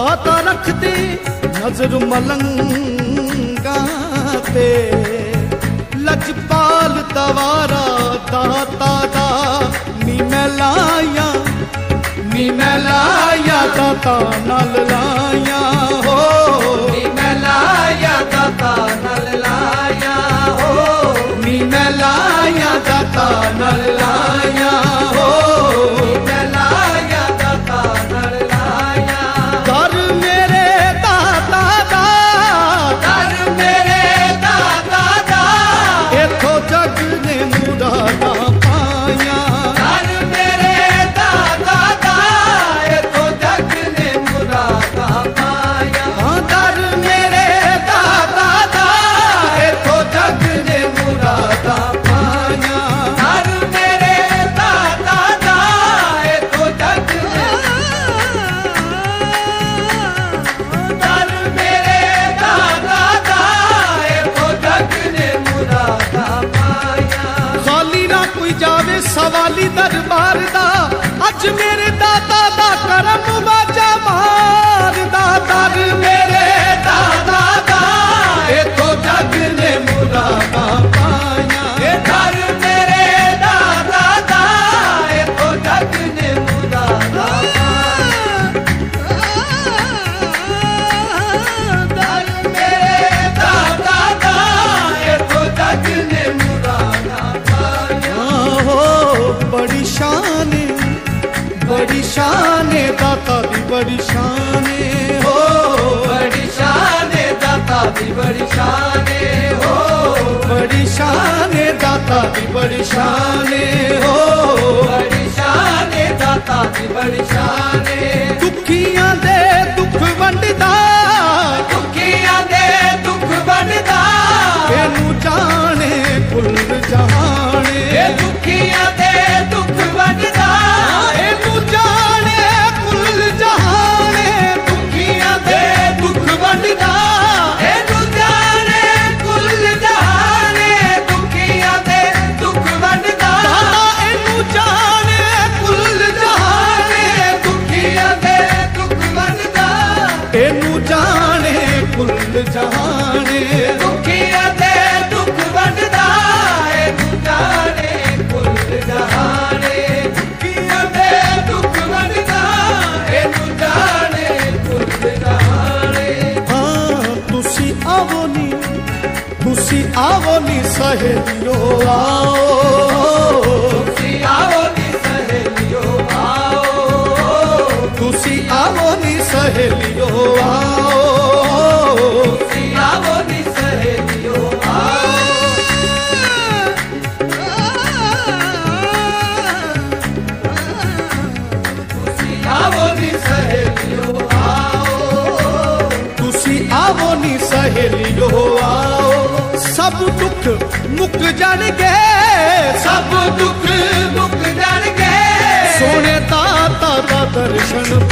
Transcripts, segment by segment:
ਦਾਤਾ ਰੱਖਦੇ ਨਜ਼ਰ ਮਲੰਗਾ ਤੇ। ਲਜਪਾਲ ਤਵਾਰਾ ਦਾਤਾ ਦਾ ਨੀ ਮੈਂ ਲਾਇਆ ਨੀ ਮੈਂ ਲਾਇਆ ਦਾਤਾ ਨਾਲ ਲਾਇਆ ਹੋ। ਨੀ ਮੈਂ ਲਾਇਆ ਦਾਤਾ ਨਾਲ ਲਾਇਆ ਹੋ। ਨੀ ਮੈਂ ਲਾਇਆ ਦਾਤਾ ਨਾਲ ਬੜੀ ਸ਼ਾਨੇ ਹੋ ਬੜੀ ਸ਼ਾਨੇ ਦਾਤਾ ਦੀ ਬੜੀ ਸ਼ਾਨੇ ਹੋ ਬੜੀ ਸ਼ਾਨੇ ਦਾਤਾ ਦੀ ਬੜੀ ਸ਼ਾਨੇ ਦੁਖੀਆਂ ਦੇ ਤੈਨੂੰ ਜਾਣੇ ਫੁੱਲ ਜਾਣੇ ਜਾਣੇ ਫੁੱਲ ਜਾਣੇ ਦੁਖੀਆਂ ਦੇ ਦੁੱਖ ਵੰਡਦਾ ਏ ਜਾਣੇ ਫੁੱਲ ਜਾਣੇ ਹਾਂ, ਤੁਸੀਂ ਆਵੋ ਨੀ, ਤੁਸੀਂ ਆਵੋ ਨੀ ਸਹੇਲਿਓ ਆਓ। ਸਭ ਦੁੱਖ ਮੁੱਕ ਜਾਣਗੇ ਸਭ ਦੁੱਖ ਮੁੱਕ ਜਾਣਗੇ। ਸੋਹਣੇ ਤਾਤਾ ਦਾ ਦਰਸ਼ਨ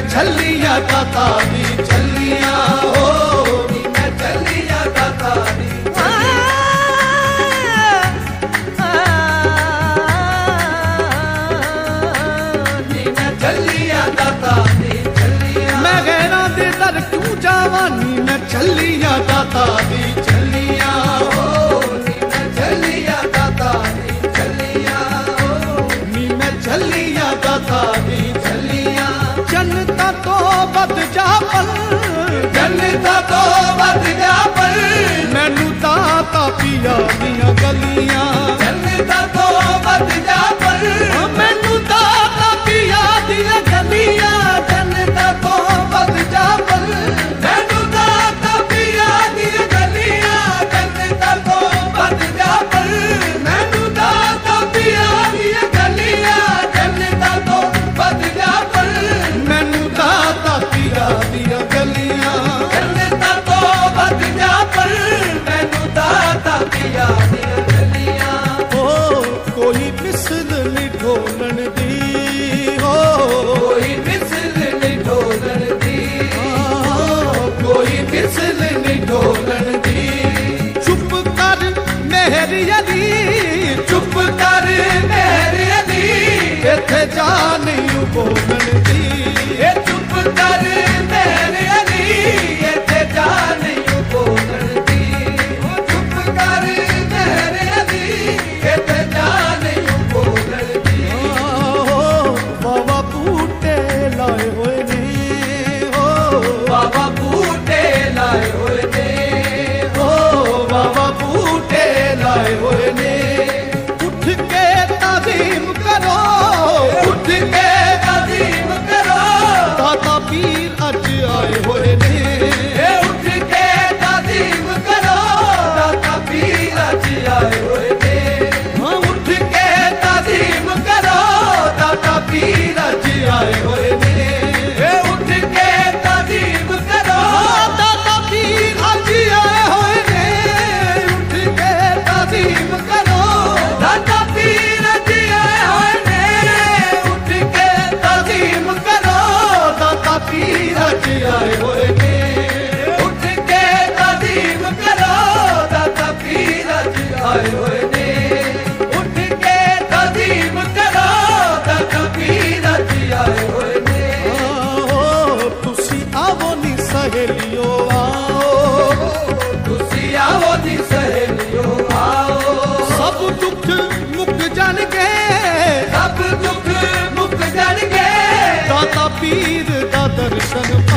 ਛੱਲੀਆਂ ਕਥਾ ਦੀ ਛੱਲੀਆਂ ਯਾਦ ਦੀਆਂ ਗਲੀਆਂ। ਜੰਨਤ ਤੋਂ ਵੱਧ ਜਾ ਮੇਰੀ ਅਲੀ ਚੁੱਪ ਕਰ ਮੇਰੀ ਅਲੀ। ਇੱਥੇ ਜਾਨ ਨੂੰ ਬੋਲਣ ਦੀ। ਇਹ ਚੁੱਪ ਕਰ Sanu